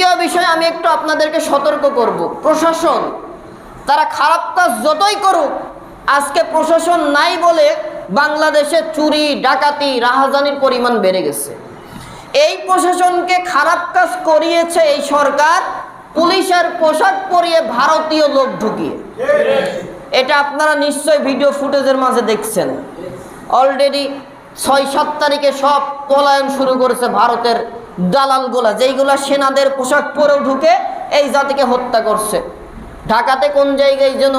দ্বিতীয় বিষয় আমি একটু আপনাদেরকে সতর্ক করব। প্রশাসন, তারা খারাপ কাজ যতই করুক, আজকে প্রশাসন নাই বলে বাংলাদেশে চুরি, ডাকাতি, রাহাজানির পরিমাণ বেড়ে গেছে। এই প্রশাসনকে খারাপ কাজ করিয়েছে এই সরকার, পুলিশের পোশাক পরিয়ে ভারতীয় লোক ঢুকিয়ে। এটা আপনারা নিশ্চয় ভিডিও ফুটেজের মাঝে দেখছেন। অলরেডি ছয় সাত তারিখে সব পলায়ন শুরু করেছে ভারতের দালালগুলা, যেইগুলা সেনাদের পোশাক পরেও ঢুকে এই জাতিকে হত্যা করছে। ঢাকাতে কোন জায়গায় যেন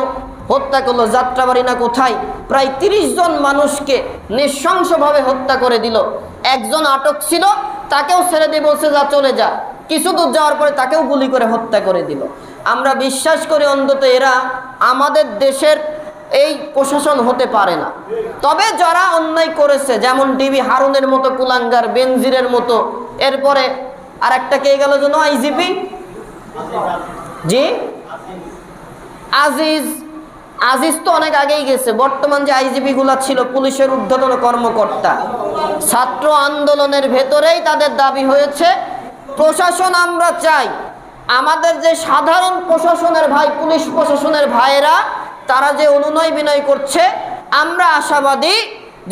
হত্যা করল, যাত্রাবাড়ি না কোথায়, প্রায় তিরিশ জন মানুষকে নৃশংসভাবে হত্যা করে দিল। একজন আটক ছিল, তাকেও ছেড়ে দিয়ে বলছে, যা, চলে যা। কিছু দূর যাওয়ার পরে তাকেও গুলি করে হত্যা করে দিল। আমরা বিশ্বাস করি অন্তত এরা আমাদের দেশের এই প্রশাসন হতে পারে না। তবে যারা অন্যায় করেছে, যেমন ডিবি হারুনের মতো কুলাঙ্গার, বেনজিরের মতো এরপরে আর একটা কে গেল যেন? আইজিপি? জি? আজিজ। আজিজ তো অনেক আগেই গেছে। বর্তমান যে আইজিপি গুলা ছিল, পুলিশের ঊর্ধ্বতন কর্মকর্তা। ছাত্র আন্দোলনের ভেতরেই তাদের দাবি হয়েছে, প্রশাসন আমরা চাই। আমাদের যে সাধারণ প্রশাসনের ভাই, পুলিশ প্রশাসনের ভাইয়েরা, তারা যে অনুনয় বিনয় করছে, আমরা আশাবাদী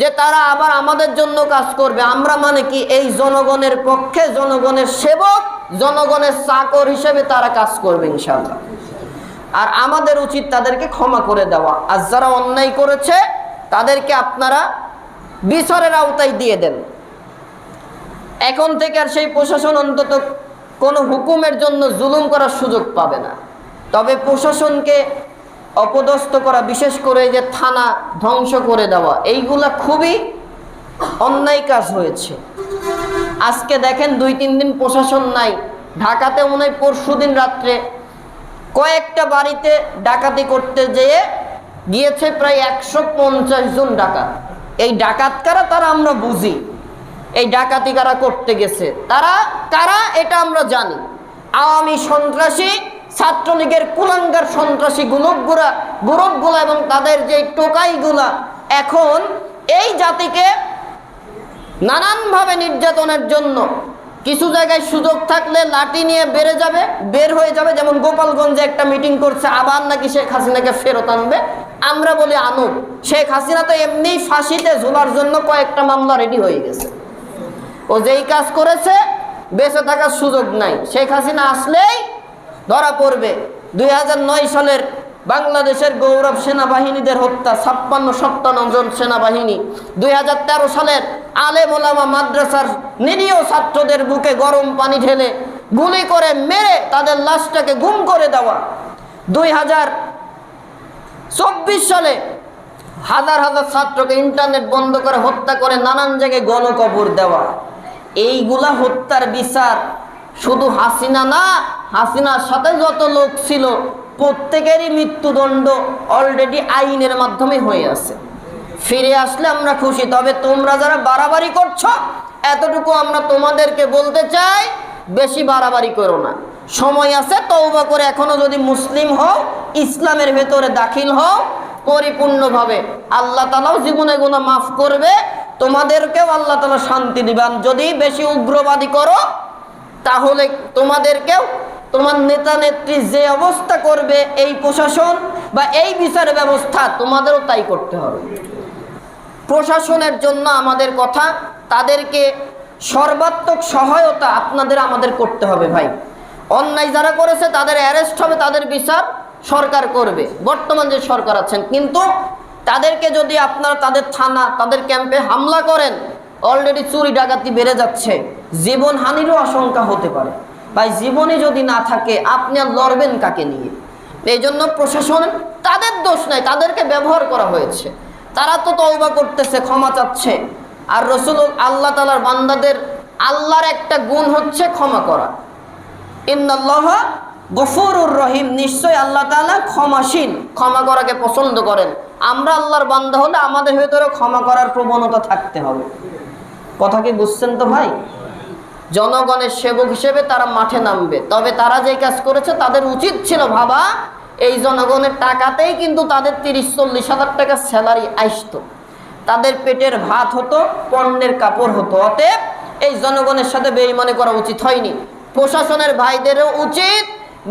যে তারা আবার আমাদের জন্য কাজ করবে। আমরা মানে কি? এই জনগণের পক্ষে, জনগণের সেবক, জনগণের চাকর হিসেবে তারা কাজ করবে ইনশাল্লাহ আর আমাদের উচিত তাদেরকে ক্ষমা করে দেওয়া। আর যারা অন্যায় করেছে, তাদেরকে আপনারা বিচারের আওতায় দিয়ে দেন। এখন থেকে আর সেই প্রশাসন অন্তত কোনো হুকুমের জন্য জুলুম করার সুযোগ পাবে না। তবে প্রশাসনকে অপদস্থ করা, বিশেষ করে যে থানা ধ্বংস করে দেওয়া, এইগুলা খুবই অন্যায় কাজ হয়েছে। আজকে দেখেন দুই তিন দিন প্রশাসন নাই। ঢাকাতে মনে হয় পরশু দিন রাত্রে কয়েকটা বাড়িতে ডাকাতি করতে যেয়ে গিয়েছে প্রায় একশো পঞ্চাশ জন ডাকাত। এই ডাকাত কারা তারা আমরা বুঝি। এই ডাকাতি কারা করতে গেছে, তারা, কারা এটা আমরা জানি। আওয়ামী সন্ত্রাসী ছাত্রলীগের কুলাঙ্গার সন্ত্রাসী গ্রুপগুলা গ্রুপগুলা এবং তাদের যে টোকাইগুলা, এখন এই জাতিকে নানানভাবে নির্যাতনের জন্য কিছু জায়গায় সুযোগ থাকলে লাঠি নিয়ে বেড়ে যাবে, বের হয়ে যাবে। যেমন গোপালগঞ্জে একটা মিটিং করছে, আবার নাকি শেখ হাসিনাকে ফেরত আনবে। আমরা বলি আনুক শেখ হাসিনা তো এমনি ফাঁসিতে ঝোলার জন্য কয়েকটা মামলা রেডি হয়ে গেছে। ও যেই কাজ করেছে, বেঁচে থাকার সুযোগ নাই। শেখ হাসিনা আসলেই ধরা পড়বে। দুই হাজার নয় সালের বাংলাদেশের গৌরব সেনাবাহিনীদের হত্যা, ছাপ্পান্ন সপ্তান্ন জন সেনাবাহিনী। দুই হাজার তেরো সালের আলে ওলামা মাদ্রাসার নিরীহ ছাত্রদের বুকে গরম পানি ঢেলে গুলি করে মেরে তাদের লাশটাকে গুম করে দেওয়া। দুই হাজার চব্বিশ সালে হাজার হাজার ছাত্রকে ইন্টারনেট বন্ধ করে হত্যা করে নানান জায়গায় গণকবর দেওয়া। এইগুলা হত্যার বিচার শুধু হাসিনা না হাসিনার সাথে যত লোক ছিল, প্রত্যেকেরই মৃত্যুদণ্ড অলরেডি আইনের মাধ্যমে হয়ে আছে। ফিরে আসলে আমরা খুশি, তবে তোমরা যারা বাড়াবাড়ি করছ, এতটুকু আমরা তোমাদেরকে বলতে চাই, বেশি বাড়াবাড়ি করো না। সময় আছে তৌবা করে এখনও যদি মুসলিম হও, ইসলামের ভেতরে দাখিল হও, পরিপূর্ণভাবে আল্লাহ তালাও জীবনে গুণা মাফ করবে, তোমাদেরকেও আল্লাহ তালা শান্তি দিবান। যদি বেশি উগ্রবাদী করো, তাহলে তোমাদেরকেও তোমার নেতা নেত্রী যে অবস্থা করবে, এই প্রশাসন বা এই বিচার ব্যবস্থা তোমাদেরও তাই করতে হবে। প্রশাসনের জন্য আমাদের কথা, তাদেরকে সর্বাত্মক সহায়তা আপনাদের আমাদের করতে হবে ভাই। অন্যায় যারা করেছে, তাদের অ্যারেস্ট হবে, তাদের বিচার সরকার করবে। বর্তমান যে সরকার আছেন, কিন্তু তাদেরকে যদি আপনারা তাদের থানা, তাদের ক্যাম্পে হামলা করেন অলরেডি চুরি ডাকাতি বেড়ে যাচ্ছে। জীবনহানিরও আশঙ্কা হতে পারে। ভাই, জীবনে যদি না থাকে, আপনি আর লড়বেন কাকে নিয়ে? এই জন্য প্রশাসন, তাদের দোষ নাই, তাদেরকে ব্যবহার করা হয়েছে। তারা তো তওবা করতেছে, ক্ষমা চাচ্ছে। আর রসুল আল্লাহ তালার বান্দাদের আল্লাহর একটা গুণ হচ্ছে ক্ষমা করা। ইন্নাল্লাহ গফুরুর রহিম নিশ্চয় আল্লাহ তাআলা ক্ষমাশীল, ক্ষমা করাকে পছন্দ করেন। আমরা আল্লাহর বান্দা হলে আমাদের ভেতরে ক্ষমা করার প্রবণতা থাকতে হবে। কথা কি বুঝছেন তো ভাই? জনগণের সেবক হিসেবে তারা মাঠে নামবে। তবে তারা যে কাজ করেছে তাদের উচিত ছিল ভাবা, এই জনগণের টাকাতেই কিন্তু তাদের তিরিশ চল্লিশ হাজার টাকা স্যালারি আসতো। তাদের পেটের ভাত হতো, পণ্যের কাপড় হতো, অতএব এই জনগণের সাথে বেইমানি করা উচিত হয়নি। প্রশাসনের ভাইদেরও উচিত,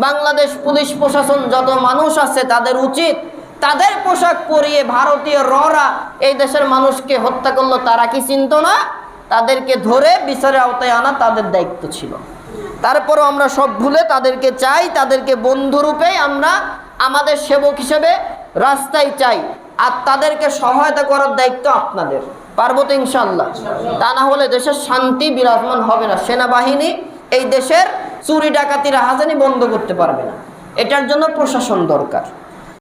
বাংলাদেশ পুলিশ প্রশাসন যত মানুষ আছে তাদের উচিত। তাদের পোশাক পরিয়ে ভারতীয় ররা এই দেশের মানুষকে হত্যা করল, তারা কি চিনত না? তাদেরকে ধরে বিচারের আওতায় আনা তাদের দায়িত্ব ছিল। তারপরও আমরা সব ভুলে তাদেরকে চাই, তাদেরকে বন্ধুরূপে আমরা আমাদের সেবক হিসেবে রাস্তায় চাই। আর তাদেরকে সহায়তা করার দায়িত্ব আপনাদের। পার্বত ইনশাল্লাহ তা না হলে দেশের শান্তি বিরাজমান হবে না। সেনাবাহিনী এই দেশের চুরি ডাকাতি হাজানি বন্ধ করতে পারবে না। এটার জন্য প্রশাসন দরকার।